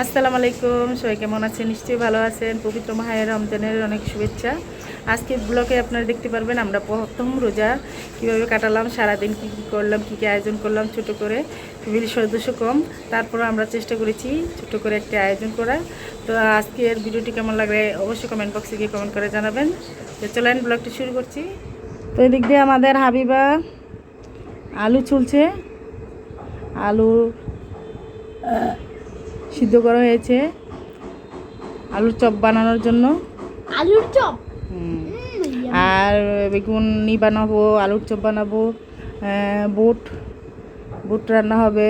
আসসালামু আলাইকুম, সবাই কেমন আছেন? নিশ্চয়ই ভালো আছেন। পবিত্র মাহের রমজানের অনেক শুভেচ্ছা। আজকে ব্লগে আপনারা দেখতে পারবেন, আমরা প্রথম রোজা কীভাবে কাটালাম, সারাদিন কী কী করলাম, কী কী আয়োজন করলাম ছোট করে। ফ্যামিলির সদস্য কম। তারপর আমরা চেষ্টা করেছি ছোট করে একটি আয়োজন করা তো আজকের ভিডিওটি কেমন লাগবে অবশ্যই কমেন্ট বক্সে গিয়ে কমেন্ট করে জানাবেন। তো চলেন ব্লগটি শুরু করছি। তো এদিক দিয়ে আমাদের হাবিবা, আলু চুলছে আলু সিদ্ধ করা হয়েছে। আলুর চপ বানানোর জন্য। আলুর চপ। আর বেগুনি বানাবো আলুর চপ বানাবো বুট বুট রান্না হবে।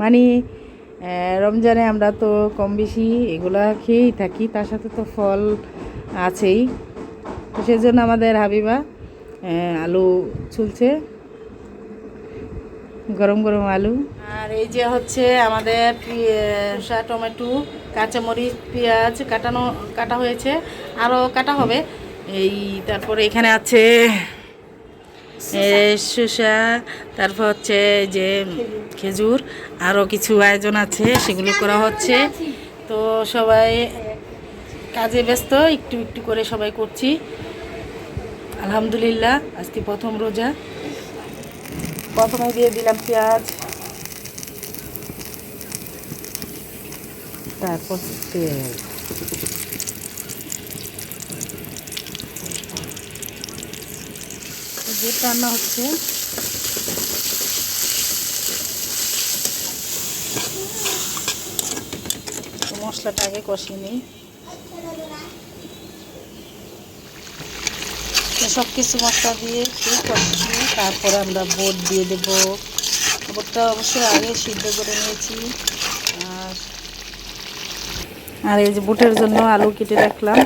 মানে রমজানে আমরা তো কম বেশি এগুলা খেয়েই থাকি তার সাথে তো ফল আছেই। তো সেজন্য আমাদের হাবিবা আলু ছুলছে। গরম গরম আলু। আর এই যে হচ্ছে আমাদের শসা টমেটো, কাঁচামরিচ, পেঁয়াজ কাটানো, কাটা হয়েছে আরও কাটা হবে। এই তারপরে এখানে আছে শসা, তারপর হচ্ছে যে খেজুর আরও কিছু আয়োজন আছে, সেগুলো করা হচ্ছে। তো সবাই কাজে ব্যস্ত, একটু একটু করে সবাই করছি। আলহামদুলিল্লাহ, আজকে প্রথম রোজা। প্রথমে দিয়ে দিলাম পেঁয়াজ। তারপর তেল। রান্না হচ্ছে। মশলাটা আগে কষিয়ে নিই তো সব কিছু মশলা দিয়ে একটু কষিয়ে তারপরে আমরা বোট দিয়ে দেব। বোটটা অবশ্যই আগে সিদ্ধ করে নিয়েছি। আর আর এই যে বুটের জন্য আলু কেটে রাখলাম।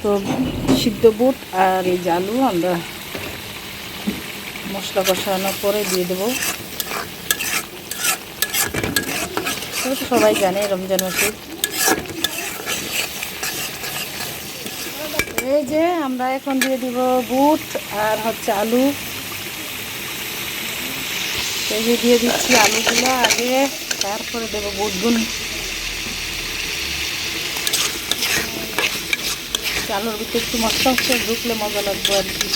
তো সিদ্ধ বুট আর এই যে আলু আমরা মশলা কষানোর পরে দিয়ে দেবো। সবাই জানে রমজান মাসে এই যে আমরা এখন দিয়ে দিব বুট আর হচ্ছে আলু। এই দিয়ে দিচ্ছি আলুগুলো আগে, তারপরে দেবো বুটগুলো। আলুর ভিতরে একটু মশলা হচ্ছে, ঢুকলে মজা লাগবে আর কি।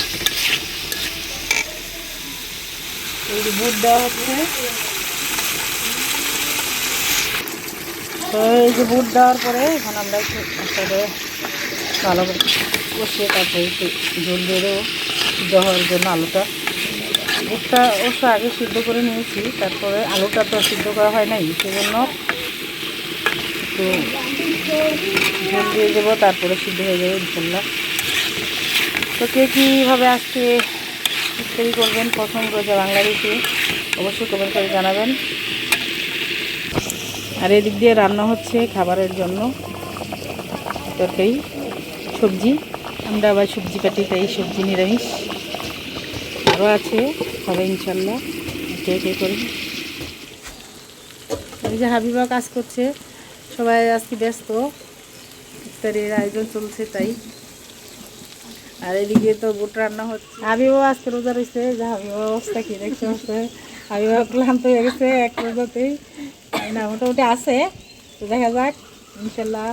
এই বুট দেওয়া হচ্ছে। তো এই যে বুট দেওয়ার পরে এখন আমরা একটু ভালো করে কষিয়ে তারপরে একটু জল দেবো। সিদ্ধ হওয়ার জন্য আলুটা। বুটটা অবশ্য আগে সিদ্ধ করে নিয়েছি, তারপরে আলুটা তো সিদ্ধ করা হয় নাই, সেজন্য একটু ঝোল দিয়ে দেবো, তারপরে সিদ্ধ হয়ে যাবে ইনশাল্লাহ। তো কে কীভাবে আজকে ইফতারি করবেন প্রথম রোজা বাংলাদেশে অবশ্যই কমেন্ট করে জানাবেন। আর এদিক দিয়ে রান্না হচ্ছে খাবারের জন্য তরকারি, সবজি। আমরা আবার সবজি কাটি তাই সবজি নিরামিষ। আরও আছে, হবে ইনশাল্লাহ। কে কে করি? এই যে হাবিবা কাজ করছে, সবাই আজকে ব্যস্ত। ইফতারির আয়োজন চলছে তাই। আর এদিকে তো বুট রান্না হচ্ছে। হাবিবাও আজকে রোজা রয়েছে যে হাবিবা অবস্থা কি দেখছে অবস্থা হাবিবা ক্লান্ত হয়ে গেছে, এক রোজাতেই। না, মোটামুটি আছে, তো দেখা যাক, ইনশাল্লাহ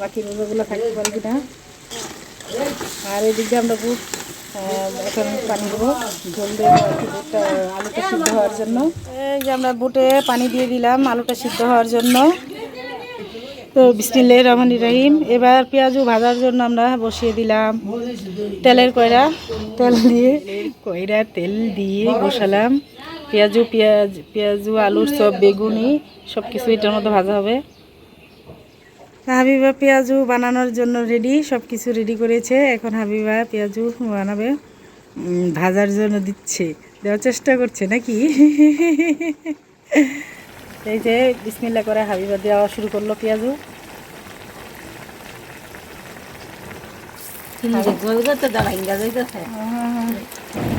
বাকি রোজাগুলো থাকতে পারবি কিনা। আর এদিকে আমরা বুট এখন পানি দেবো। ঝোল বুটটা আলুটা সিদ্ধ হওয়ার জন্য। এই যে আমরা বুটে পানি দিয়ে দিলাম আলুটা সিদ্ধ হওয়ার জন্য। তো বিসমিল্লাহ রহমান রহিম। এবার পেঁয়াজু ভাজার জন্য আমরা বসিয়ে দিলাম তেলের কয়রা। তেল দিয়ে, কয়রা তেল দিয়ে বসালাম। পেঁয়াজু, পেঁয়াজ, পেঁয়াজু আলুর সব বেগুনি সব কিছু এটার মধ্যে ভাজা হবে। হাবিবা পেঁয়াজু বানানোর জন্য রেডি সব কিছু রেডি করেছে। এখন হাবিবা পেঁয়াজু বানাবে। ভাজার জন্য দিচ্ছে। দেওয়ার চেষ্টা করছে নাকি? এই যে বিসমিল্লা করে হাবিবা দেওয়া শুরু করল পেঁয়াজু।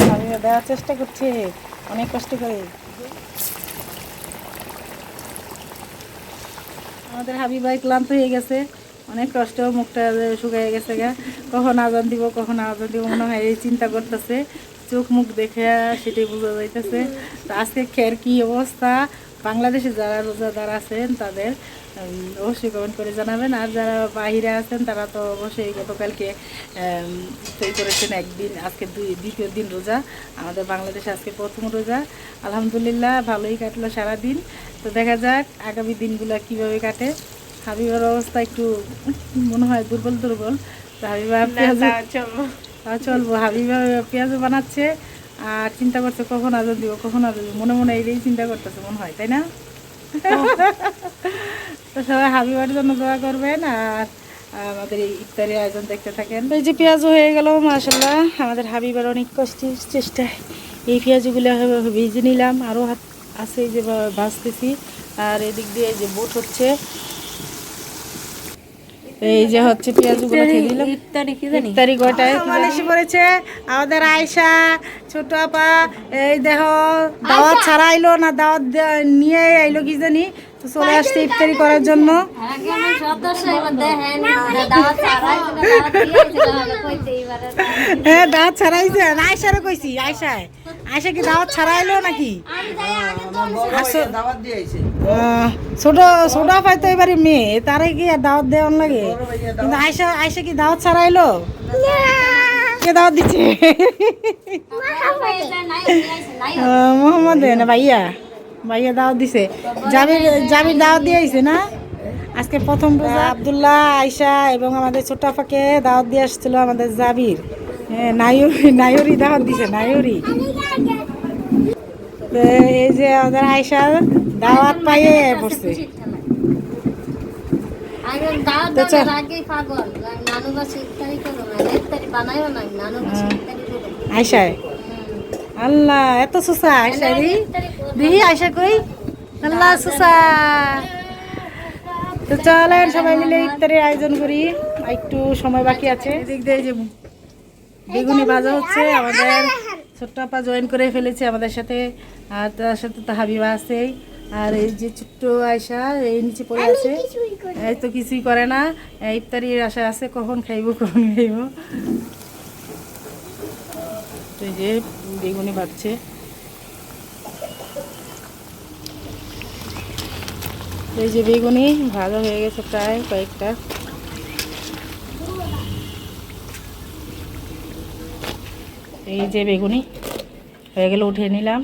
হাবিবা দেওয়ার চেষ্টা করছে। অনেক কষ্ট করে। আমাদের হাবিবাই ক্লান্ত হয়ে গেছে। অনেক কষ্ট, মুখটা শুকিয়ে গেছে গা। কখন আজান দিব, কখন আজান দিব, মনে হয় এই চিন্তা করতেছে। চোখ মুখ দেখে সেটাই বোঝা যাইতেছে। আজকে খের কি অবস্থা? বাংলাদেশে যারা রোজাদার আছেন, তাদের অবশ্যই কমেন্ট করে জানাবেন। আর যারা বাহিরে আছেন, তারা তো অবশ্যই গতকালকে ইফতারি করেছেন একদিন, আজকে দুই, দ্বিতীয় দিন রোজা। আমাদের বাংলাদেশে আজকে প্রথম রোজা। আলহামদুলিল্লাহ, ভালোই কাটলো সারাদিন। তো দেখা যাক আগামী দিনগুলো কীভাবে কাটে। হাবিবার অবস্থা একটু মনে হয় দুর্বল দুর্বল। তো হাবিবা পেঁয়াজ চলবো। হাবিবা পেঁয়াজ বানাচ্ছে আর চিন্তা করছে কখন আজাদ দিব কখন আজাদ দিব। মনে মনে এইটাই চিন্তা করতেছে মনে হয় তাই না? তো সবাই হাবিবার জন্য দোয়া করবেন আর আমাদের এই ইফতারি আয়োজন দেখতে থাকেন। এই যে পেঁয়াজও হয়ে গেল মাসাল্লাহ আমাদের হাবিবার অনেক কষ্টের চেষ্টায় এই পেঁয়াজগুলো ভেজে নিলাম আরও হাত আছে এই যে বা- ভাজতেছি আর এদিক দিয়ে এই যে বুট হচ্ছে। এই যে হচ্ছে পেঁয়াজগুলো খেয়ে দিলাম ইফতারি কি জানি? ইফতারি গোটায় এসে পড়েছে আমাদের আয়সা ছোট আপা এই দেহ দাওয়াত ছাড়া আইলো না দাওয়াত নিয়ে আইলো কি জানি? তো চলে আসছে ইফতারি করার জন্য। এবারে হ্যাঁ দাওয়াত ছাড়াইছে না আয়সারও কইছি আয়সায় আয়সা কি দাওয়াত ছাড়াইলো নাকি? আমি যাই আগে তো দাওয়াত ছোট ছোট আপাই তো এবারে মেয়ে তারে কি আর দাওয়াত দেওয়ার লাগে? কিন্তু আয়সা আয়সা কি দাওয়াত ছাড়াইলো কে দাওয়াত দিচ্ছে নাই নাই মোহাম্মদ না ভাইয়া। ভাইয়া দাওয়াত দিছে। জাবির জাবির দাওয়াত দিয়ে আইছে না? আজকে প্রথম রোজা। আবদুল্লাহ আয়সা এবং আমাদের ছোট আপাকে দাওয়াত দিয়ে আসছিল আমাদের জাবির। হ্যাঁ নায়রি নায়রি দাওয়াত দিছে নায়রি তো এই যে আমাদের আয়সা দাওয়াত পাইয়ে পড়ছে আয়সায় আল্লাহ এত সুসা আয়সা রে। দিহি আয়সা কই? আল্লাহ সুসা। তো চলেন সবাই মিলে ইফতারের আয়োজন করি। একটু সময় বাকি আছে। এদিক দিয়ে বেগুনি ভাজা হচ্ছে আমাদের ছোট্ট আপা জয়েন করে ফেলেছে আমাদের সাথে আর তার সাথে তো হাবিবা আছে। আর এই যে ছোট্ট আয়সা এই নিচে পড়ে আছে। এই তো কিছুই করে না। ইফতারির আশা আছে কখন খাইব কখন খাইব। তো এই যে বেগুনি ভাজছে। এই যে বেগুনি ভাজা হয়ে গেছে প্রায় কয়েকটা। এই যে বেগুনি, হয়ে গেলে উঠিয়ে নিলাম।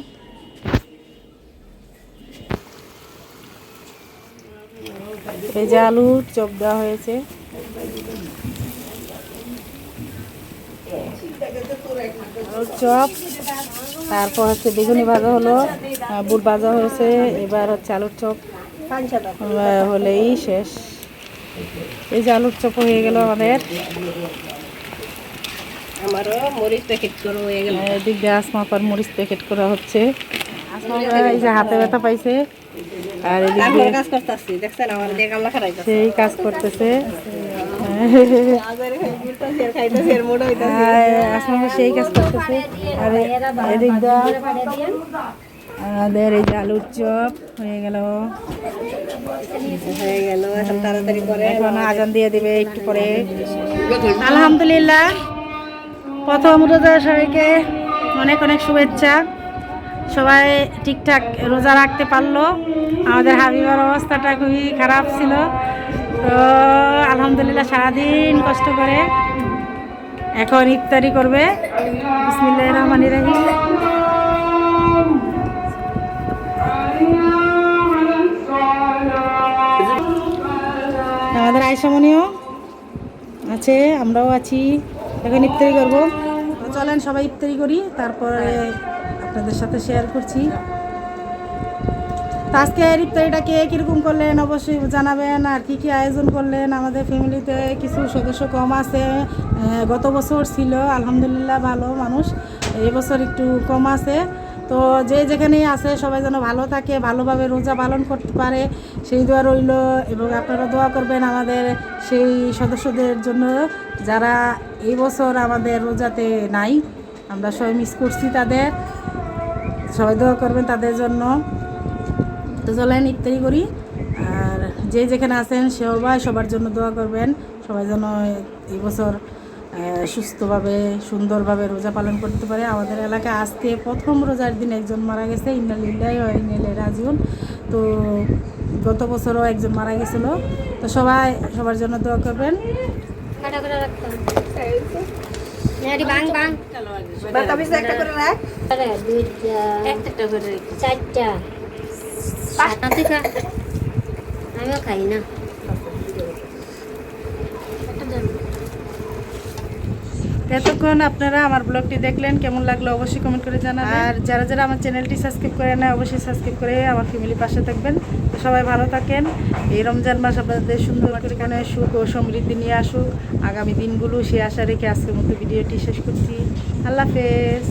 এই যে আলু, চপ দেওয়া হয়েছে। আলুর চপ, তারপর হচ্ছে বেগুনি ভাজা হলো বুট ভাজা হয়েছে, এবার হচ্ছে আলুর চপ। হলেই শেষ। এই যে আলুর চপ হয়ে গেল আমাদের। আমারও মরিচ প্যাকেট করো হয়ে গেল। এদিক দিয়ে আসমা আপার মরিচ প্যাকেট করা হচ্ছে। এই যে হাতে ব্যথা পাইছে। আর এদিক কাজ করতেছি দেখছেন আমার দিয়ে কামলা খারাই সেই কাজ করতেছে। আসমা সেই কাজ করতেছে। আর এদিক দিয়ে আমাদের এই যে আলুর চপ হয়ে গেল। হয়ে গেল এখন তাড়াতাড়ি করে এখন আজান দিয়ে দিবে একটু পরে। আলহামদুলিল্লাহ। প্রথম রোজা সবাইকে অনেক অনেক শুভেচ্ছা। সবাই ঠিকঠাক রোজা রাখতে পারল। আমাদের হাবিবার অবস্থাটা খুবই খারাপ ছিল। তো আলহামদুলিল্লাহ সারাদিন কষ্ট করে এখন ইফতারি করবে। বিসমিল্লাহ রহমান রাহিম। আমাদের আয়সামনিও আছে, আমরাও আছি। এখন ইফতারি করব। চলেন সবাই ইফতারি করি, তারপরে আপনাদের সাথে শেয়ার করছি। আজকে ইফতারিটা কে কীরকম করলেন অবশ্যই জানাবেন, আর কি কি আয়োজন করলেন? আমাদের ফ্যামিলিতে কিছু সদস্য কম আছে গত বছর ছিল, আলহামদুলিল্লাহ ভালো মানুষ এবছর একটু কম আছে। তো যে যেখানেই আছে সবাই যেন ভালো থাকে, ভালোভাবে রোজা পালন করতে পারে, সেই দোয়া রইল। এবং আপনারা দোয়া করবেন আমাদের সেই সদস্যদের জন্য যারা এই বছর আমাদের রোজাতে নাই। আমরা সবাই মিস করছি তাদের। সবাই দোয়া করবেন তাদের জন্য। তো চলেন ইফতারি করি। আর যে যেখানে আছেন সবাই সবার জন্য দোয়া করবেন। সবাই যেন এই বছর সুস্থভাবে সুন্দরভাবে রোজা পালন করতে পারে। আমাদের এলাকায় আজকে প্রথম রোজার দিন একজন মারা গেছে ইন্নালিল্লাহ ইন্নালে রাজিউন। তো গত বছরও একজন মারা গেছিল। তো সবাই সবার জন্য দোয়া করবেন। কাটা করে রাখতাম এটি বাং বাং আরে, দুইটা চারটা পাঁচটা তুই খা আমিও খাই না এতক্ষণ আপনারা আমার ব্লগটি দেখলেন, কেমন লাগল অবশ্যই কমেন্ট করে জানান আর যারা যারা আমার চ্যানেলটি সাবস্ক্রাইব করে নেয়, অবশ্যই সাবস্ক্রাইব করে আমার ফ্যামিলির পাশে থাকবেন। তো সবাই ভালো থাকেন। এই রমজান মাস আপনাদের সুন্দর এখানে সুখ ও সমৃদ্ধি নিয়ে আসুক। আগামী দিনগুলো সে আশা রেখে আজকের মতো ভিডিওটি শেষ করছি। আল্লাহ হাফেজ।